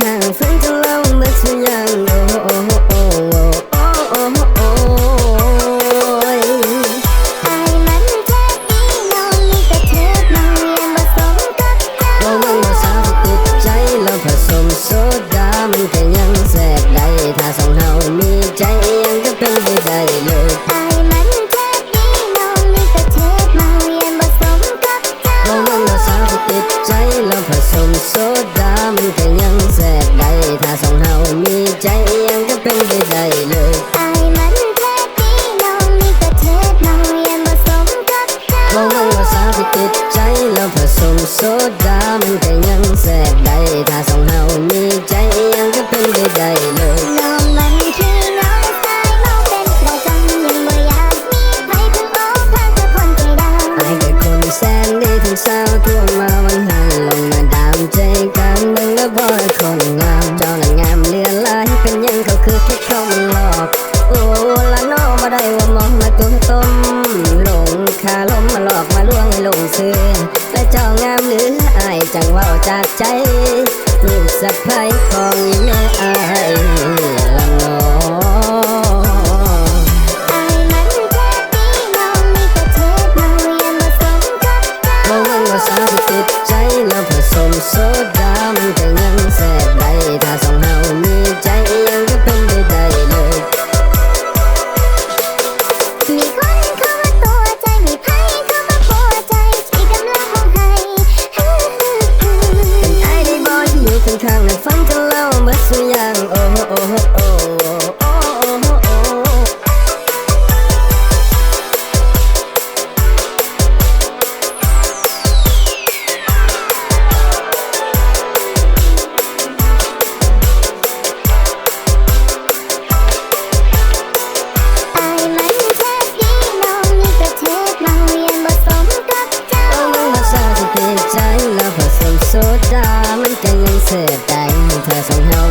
ข้างซึ่งจะเล่าเมื่อฉันยังโอ้โอ้โอ้โอ้โอ้โอ้ผสมโซดา มันก็ยังแสบได้ ถ้าสองเฮามีใจยังก็เป็นได้เลย ได้มันแท้ปีนองนี่ก็เทศเมายันผสมกับเขมองมงว่าสาวทิดใจแล้ผสมโซดามันก็ยังแสบได้ถ้าสองเฮามีใจยังก็เป็น ขาลมมาหลอกมาล่วงลงซื้อและเจ้างามหรืออายจังว่าจากใจลูกสะพ้ายของแม่อายละงอาติดใจแล้วผสมโซดมันก็ยังแสบใดถ้าสองเฮามีใจยังก็เป็น xuôi nhang oh oh oh oh Trái love her so so darling Can you say that? Thơ sông hao